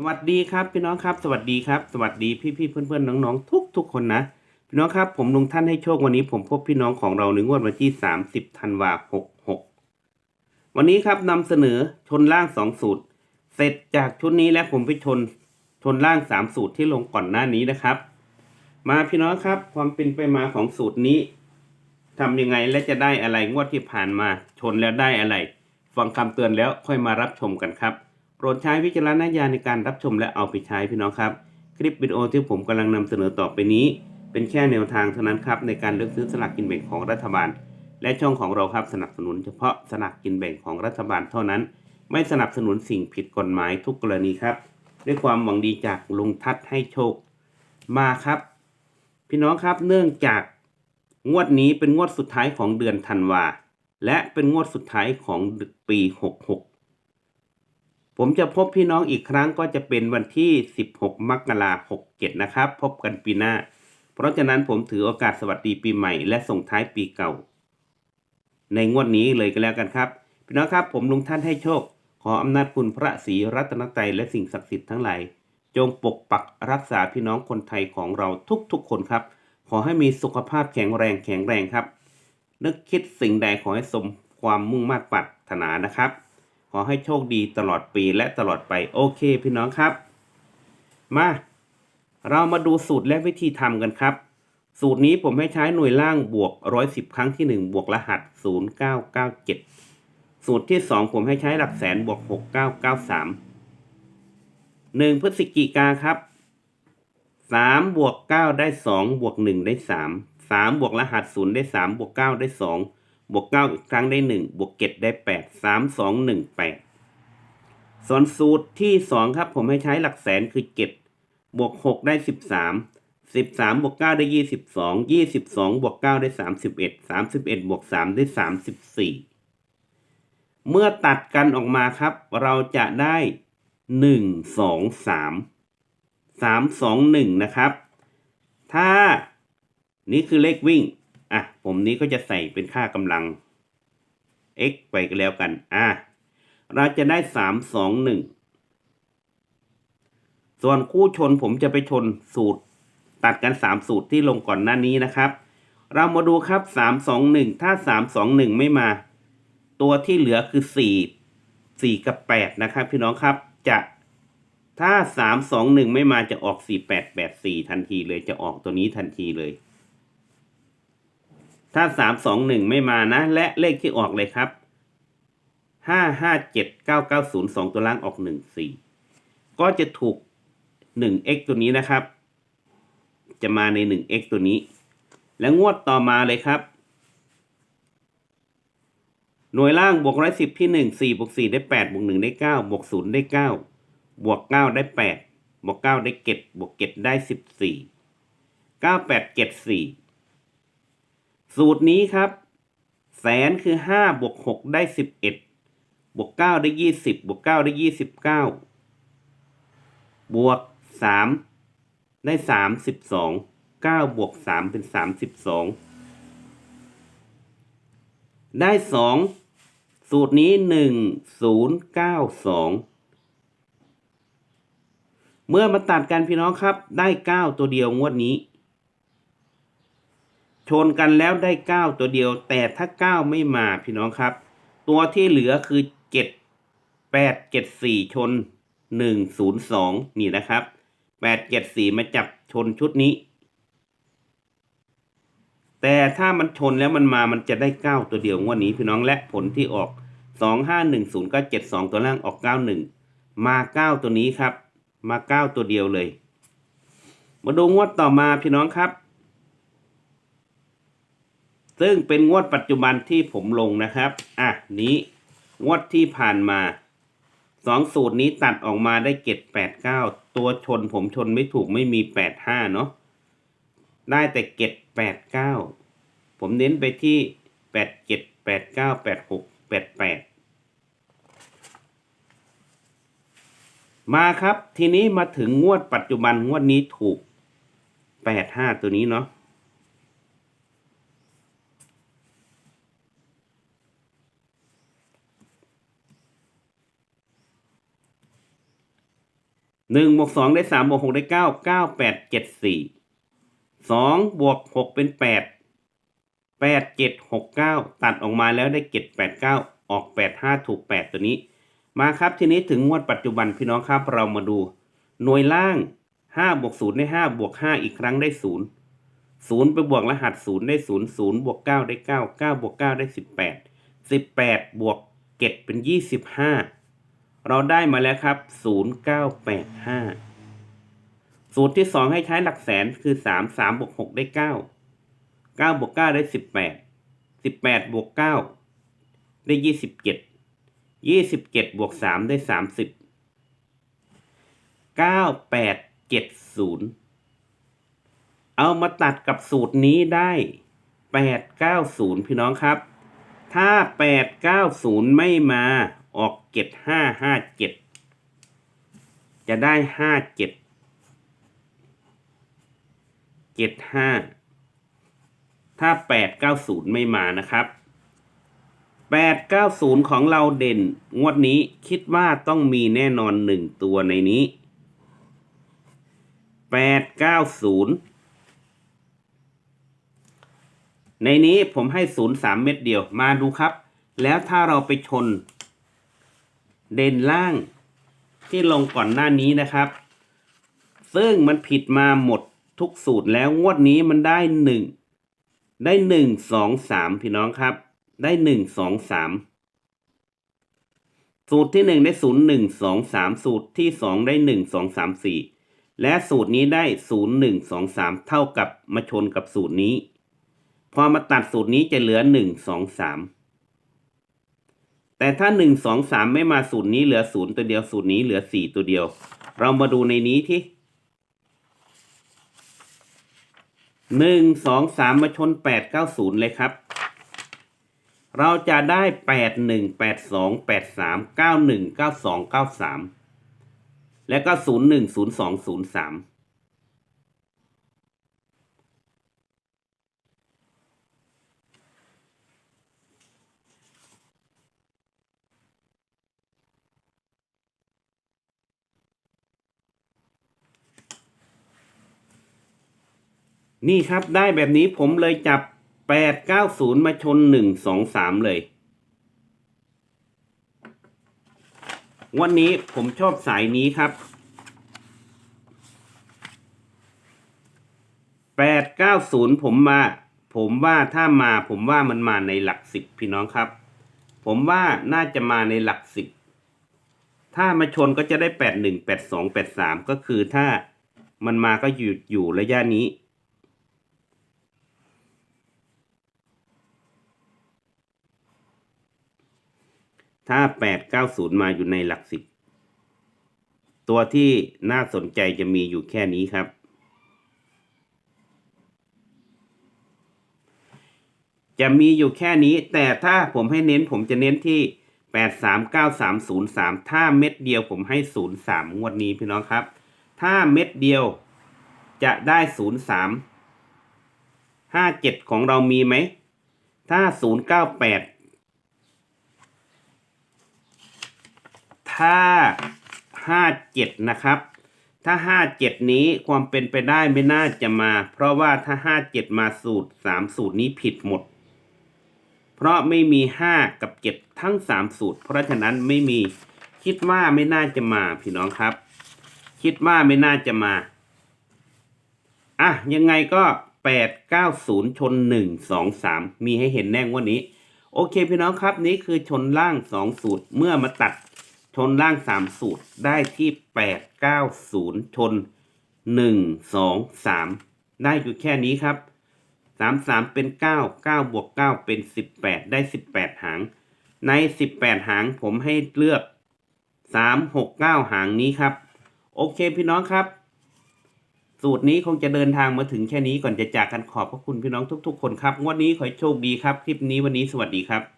สวัสดีครับพี่น้องครับสวัสดีครับสวัสดีพี่พี่เพื่อนเพื่อนๆน้องๆทุกทุกคนนะพี่น้องครับผมลุงท่านให้โชควันนี้ผมพบพี่น้องของเราในงวดวันที่ 30ธันวาหกหกวันนี้ครับนำเสนอชนล่างสองสูตร เสร็จจากชุดนี้แล้วผมไปชนชนล่างสามสูตรที่ลงก่อนหน้านี้นะครับ มาพี่น้องครับความเป็นไปมาของสูตรนี้ทำยังไงและจะได้อะไรงวดที่ผ่านมา ชนแล้วได้อะไร ฟังคำเตือนแล้วค่อยมารับชมกันครับ โปรดใช้วิจารณญาณในการรับชมและเอาไปใช้พี่น้องครับ คลิปวิดีโอที่ผมกำลังนำเสนอต่อไปนี้ เป็นแค่แนวทางเท่านั้นครับในการเลือกซื้อสลากกินแบ่งของรัฐบาล และช่องของเราครับสนับสนุนเฉพาะสลากกินแบ่งของรัฐบาลเท่านั้น ไม่สนับสนุนสิ่งผิดกฎหมายทุกกรณีครับ ด้วยความหวังดีจากลุงทัศน์ให้โชคมาครับ พี่น้องครับเนื่องจากงวดนี้เป็นงวดสุดท้ายของเดือนธันวาและเป็นงวดสุดท้ายของปี 66 ผมจะพบพี่น้องอีกครั้งก็จะเป็นวันที่ 16 มกราคม67 นะครับ พบกันปีหน้า เพราะฉะนั้นผมถือโอกาสสวัสดีปีใหม่และส่งท้ายปีเก่า ในงวดนี้เลยก็แล้วกันครับพี่น้องครับผมลุงท่านให้โชค ขออำนาจคุณพระศรีรัตนตรัยและสิ่งศักดิ์สิทธิ์ทั้งหลายจงปกปักรักษาพี่น้องคนไทยของเราทุกๆคนครับ ขอให้มีสุขภาพแข็งแรงแข็งแรงครับ นึกคิดสิ่งใดขอให้สมความมุ่งมั่นปรารถนานะครับ อให้โชคดีตลอดปีและตลอดไปโอเคพี่น้องครับ มา เรามาดูสูตรและวิธีทำกันครับ สูตรนี้ผมให้ใช้หน่วยล่างบวก 110 ครั้งที่ 1 บวกรหัส 0997 สูตรที่ 2 ผมให้ใช้หลักแสนบวก 6993 1 พฤศจิกาครับ 3 บวก 9 ได้ 2 บวก 1 ได้ 3 3 บวกรหัส 0 ได้ 3 บวก 9 ได้ 2 บวก 9 อีกครั้งได้ 1 บวก 7 ได้ 8 3 2 1 8 ส่วนสูตรที่ 2 ครับผมให้ใช้หลักแสนคือ 7 บวก 6 ได้ 13 13 บวก 9 ได้ 22 22 บวก 9 ได้ 31 31 บวก 3 ได้ 34 เมื่อตัดกันออกมาครับ เราจะได้ 1 2 3 3 2 1 นะครับ ถ้านี่คือเลขวิ่ง อะผมนี้ก็จะใส่เป็นค่ากำลัง x ไปก็แล้วกัน อะเราจะได้3 2 1ส่วนคู่ชนผมจะไปชนสูตร ตัดกัน3สูตรที่ลงก่อนหน้านี้นะครับ เรามาดูครับ3 2 1ถ้า3 2 1ไม่มา ตัวที่เหลือคือ4 4กับ8นะครับ พี่น้องครับจะถ้า3 2 1ไม่มาจะออก4 8 8 4ทันทีเลยจะออกตัวนี้ทันทีเลย ถ้า3 2 1ไม่มานะ และเลขที่ออกเลยครับ5 5 7 9 9 0 2ตัวล่างออก1 4ก็จะถูก 1x ตัวนี้นะครับ จะมาใน 1x ตัวนี้ แล้วงวดต่อมาเลยครับ หน่วยล่างบวกร้อยสิบที่หนึ่งสี่บวกสี่ได้แปดบวกหนึ่งได้เก้าบวกศูนย์ได้เก้าบวกเก้าได้แปดบวกเก้าได้เจ็ดบวกเจ็ดได้สิบสี่เก้าแปดเจ็ดสี่ สูตรนี้ครับ แสนคือห้าบวกหกได้สิบเอ็ดบวกเก้าได้ยี่สิบบวกเก้าได้ยี่สิบเก้าบวกสามได้สามสิบสองเก้าบวกสามเป็นสามสิบสองได้สองสูตรนี้หนึ่งศูนย์เก้าสองเมื่อมาตัดกันพี่น้องครับ ได้เก้าตัวเดียวงวดนี้ ชนกันแล้วได้เก้าตัวเดียว แต่ถ้าเก้าไม่มาพี่น้องครับ ตัวที่เหลือคือเจ็ดแปดเจ็ดสี่ชนหนึ่งศูนย์สองนี่นะครับแปดเจ็ดสี่มาจับชนชุดนี้ แต่ถ้ามันชนแล้วมันมามันจะได้เก้าตัวเดียวงวดนี้พี่น้องและผลที่ออกสองห้าหนึ่งศูนย์ก็เจ็ดสองตัวล่างออกเก้าหนึ่งมาเก้าตัวนี้ครับ มาเก้าตัวเดียวเลย มาดูงวดต่อมาพี่น้องครับ ซึ่งเป็นงวดปัจจุบันที่ผมลงนะครับ อะ นี้งวดที่ผ่านมาสองสูตรนี้ตัดออกมาได้เจ็ดแปดเก้าตัวชนผมชนไม่ถูกไม่มีแปดห้าเนาะได้แต่เจ็ดแปดเก้าผมเน้นไปที่แปดเจ็ดแปดเก้าแปดหกแปดแปดมาครับ ทีนี้มาถึงงวดปัจจุบันงวดนี้ถูกแปดห้าตัวนี้เนาะ หนึ่งบวกสองได้สามบวกหกได้เก้าเก้าแปดเจ็ดสี่สองบวกหกเป็นแปดแปดเจ็ดหกเก้าตัดออกมาแล้วได้เจ็ดแปดเก้าออกแปดห้าถูกแปดตัวนี้ มาครับทีนี้ถึงงวดปัจจุบันพี่น้องครับเรามาดู หน่วยล่างห้าบวกศูนย์ได้ห้าบวกห้าอีกครั้งได้ศูนย์ศูนย์ไปบวกรหัสศูนย์ได้ศูนย์ศูนย์บวกเก้าได้เก้าเก้าบวกเก้าได้สิบแปดสิบแปดบวกเจ็ดเป็นยี่สิบห้า เราได้มาแล้วครับศูนย์เก้าแปดห้าสูตรที่สองให้ใช้หลักแสนคือสามสามบวกหกได้เก้าเก้าบวกเก้าได้สิบแปดสิบแปดบวกเก้าได้ยี่สิบเจ็ดยี่สิบเจ็ดบวกสามได้สามสิบเก้าแปดเจ็ดศูนย์เอามาตัดกับสูตรนี้ได้แปดเก้าศูนย์พี่น้องครับ ถ้าแปดเก้าศูนย์ไม่มา ออกเจ็ดห้าห้าเจ็ดจะได้ห้าเจ็ดเจ็ดห้าถ้าแปดเก้าศูนย์ไม่มานะครับแปดเก้าศูนย์ของเราเด่น งวดนี้คิดว่าต้องมีแน่นอนหนึ่งตัวในนี้แปดเก้าศูนย์ในนี้ผมให้ศูนย์สามเม็ดเดียวมาดูครับ แล้วถ้าเราไปชน เด่นล่างที่ลงก่อนหน้านี้นะครับ ซึ่งมันผิดมาหมดทุกสูตรแล้วงวดนี้มันได้หนึ่งได้หนึ่งสองสามพี่น้องครับ ได้หนึ่งสองสามสูตรที่หนึ่งได้ศูนย์หนึ่งสองสามสูตรที่สองได้หนึ่งสองสามสี่และสูตรนี้ได้0 1 2 3เท่ากับมาชนกับสูตรนี้ พอมาตัดสูตรนี้จะเหลือ1 2 3 แต่ถ้า1 2 3ไม่มาสูตรนี้เหลือ0ตัวเดียวสูตรนี้เหลือ4ตัวเดียว เรามาดูในนี้ที่1 2 3มาชน8 9 0เลยครับ เราจะได้8 1 8 2 8 3 9 1 9 2 9 3แล้วก็ศูนย์หนึ่งศูนย์สองศูนย์สาม นี่ครับได้แบบนี้ผมเลยจับแปดเก้าศูนย์มาชนหนึ่งสองสามเลย วันนี้ผมชอบสายนี้ครับแปดเก้าศูนย์ผมมา ผมว่าถ้ามาผมว่ามันมาในหลักสิบพี่น้องครับ ผมว่าน่าจะมาในหลักสิบถ้ามาชนก็จะได้แปดหนึ่งแปดสองแปดสามก็คือถ้ามันมาก็อยู่อยู่ระยะนี้ ถ้า 890 มาอยู่ในหลักสิบตัวที่น่าสนใจจะมีอยู่แค่นี้ครับ จะมีอยู่แค่นี้ แต่ถ้าผมให้เน้นผมจะเน้นที่ 839303 ถ้าเม็ดเดียวผมให้ 03 งวดนี้พี่น้องครับ ถ้าเม็ดเดียวจะได้ 03 57 ของเรามีไหม ถ้า 098 ถ้าห้าเจ็ดนะครับ ถ้าห้าเจ็ดนี้ความเป็นไปได้ไม่น่าจะมา เพราะว่าถ้าห้าเจ็ดมาสูตรสามสูตรนี้ผิดหมด เพราะไม่มีห้ากับเจ็ดทั้งสามสูตร เพราะฉะนั้นไม่มีคิดว่าไม่น่าจะมาพี่น้องครับ คิดว่าไม่น่าจะมาอะยังไงก็แปดเก้าศูนย์ชนหนึ่งสองสามมีให้เห็นแน่งวันนี้ โอเคพี่น้องครับ นี่คือชนล่างสองสูตรเมื่อมาตัด ชนล่างสามสูตรได้ที่แปดเก้าศูนย์ชนหนึ่งสองสามได้อยู่แค่นี้ครับสามสามเป็นเก้าเก้าบวกเก้าเป็นสิบแปดได้สิบแปดหาง ในสิบแปดหางผมให้เลือกสามหกเก้าหางนี้ครับ โอเคพี่น้องครับ สูตรนี้คงจะเดินทางมาถึงแค่นี้ก่อนจะจากกันขอบพระคุณพี่น้องทุก ๆ คนครับวดนี้ขอโชคดีครับ คลิปนี้วันนี้สวัสดีครับ